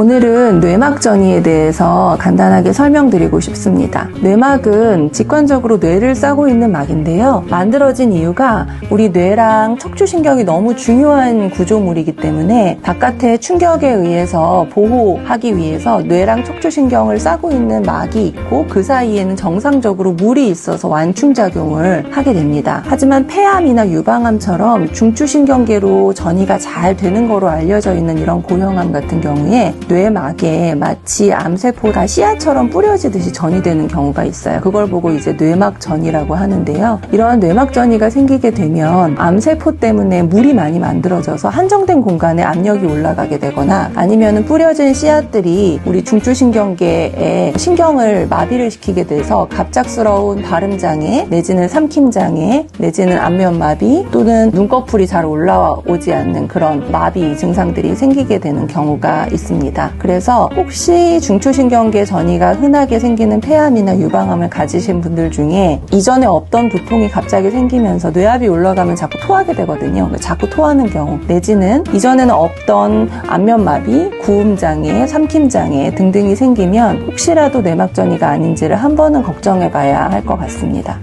오늘은 뇌막 전이에 대해서 간단하게 설명드리고 싶습니다. 뇌막은 직관적으로 뇌를 싸고 있는 막인데요. 만들어진 이유가 우리 뇌랑 척추신경이 너무 중요한 구조물이기 때문에 바깥의 충격에 의해서 보호하기 위해서 뇌랑 척추신경을 싸고 있는 막이 있고 그 사이에는 정상적으로 물이 있어서 완충작용을 하게 됩니다. 하지만 폐암이나 유방암처럼 중추신경계로 전이가 잘 되는 거로 알려져 있는 이런 고형암 같은 경우에 뇌막에 마치 암세포가 씨앗처럼 뿌려지듯이 전이 되는 경우가 있어요. 그걸 보고 이제 뇌막 전이라고 하는데요. 이러한 뇌막 전이가 생기게 되면 암세포 때문에 물이 많이 만들어져서 한정된 공간에 압력이 올라가게 되거나 아니면 뿌려진 씨앗들이 우리 중추신경계에 신경을 마비를 시키게 돼서 갑작스러운 발음장애 내지는 삼킴장애 내지는 안면마비 또는 눈꺼풀이 잘 올라오지 않는 그런 마비 증상들이 생기게 되는 경우가 있습니다. 그래서 혹시 중추신경계 전이가 흔하게 생기는 폐암이나 유방암을 가지신 분들 중에 이전에 없던 두통이 갑자기 생기면서 뇌압이 올라가면 자꾸 토하게 되거든요. 자꾸 토하는 경우 내지는 이전에는 없던 안면마비, 구음장애, 삼킴장애 등등이 생기면 혹시라도 뇌막전이가 아닌지를 한 번은 걱정해 봐야 할 것 같습니다.